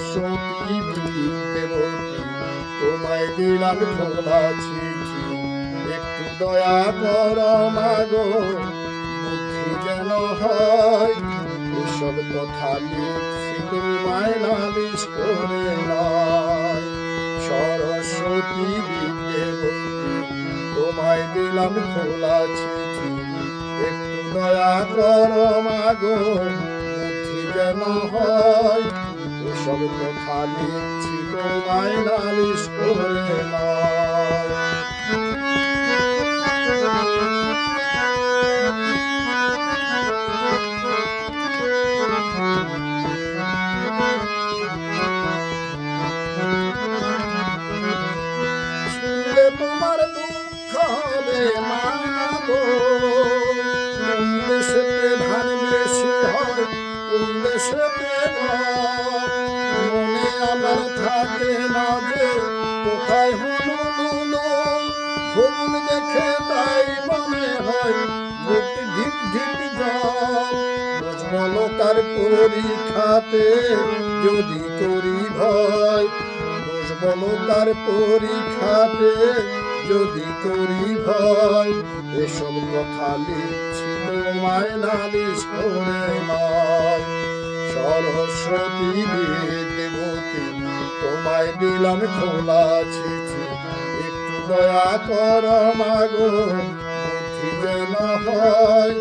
সরস্বতী দেবতী তোমায় দিলাম খোলা চিঠি একটু দয়া কর মাগো বুদ্ধি যেন হয় এসব কথা লিখছি তোমায় নালিশ করে নয় সরস্বতী দেবতী তোমায় দিলাম খোলা চিঠি একটু দয়া কর মাগো বুদ্ধি যেন হয়। এসব কথা লিখছি তোমায় নালিশ করে ভুল দেখে তাই মনে হয় বুক ঢিপ ঢিপ জল। বলো তার পরীক্ষাতে যদি করি ভয় বলো তার পরীক্ষাতে যদি করি ভয়, এসব কথা লিখছি তোমায় নালিশ করে নয়। সরস্বতী দেবতী তোমায় দিলাম খোলা একটু দয়া কর মাগো বুদ্ধি যেন হয়।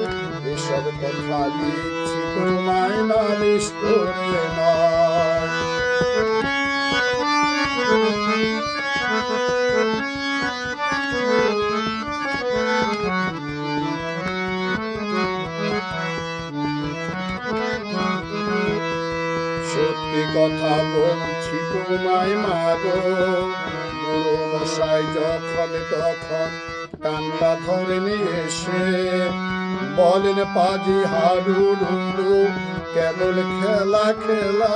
এসব কথা লিখছি তোমায় নালিশ করে নয়। কথা বলছি তোমায় মাগো। মশাই যখন তখন কান্না ধরে নিয়ে এসে বলেন পাজি হারু ডুডু কেবল খেলা খেলা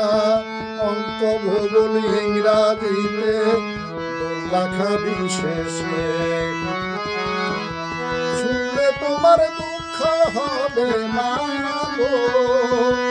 অঙ্ক ভূগোল ইংরাজিতে লেখা বিশেষে শুনলে তোমার দুঃখ হবে মাগো। অঙ্ক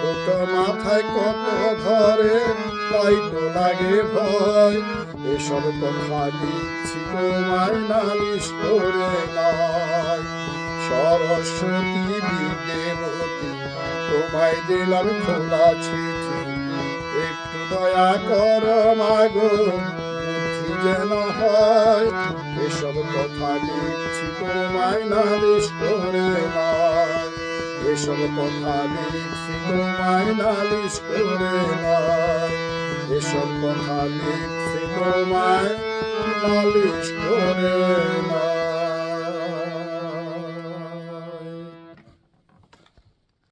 ছোট মাথায় কত ধরে, তাই তো লাগে ভয়। এসব কথা লিখছি তোমায় নালিশ করে নয় সরস্বতী বিদ্যেবতী তোমায় দিলাম খোলা চিঠি। একটু দয়া কর মাগো যেন হয়। এসব কথা লিখছি তোমায় নালিশ করে নয় এসব কথা লিখছি তোমায় নালিশ করে নয় এসব কথা তোমায় নালিশ করে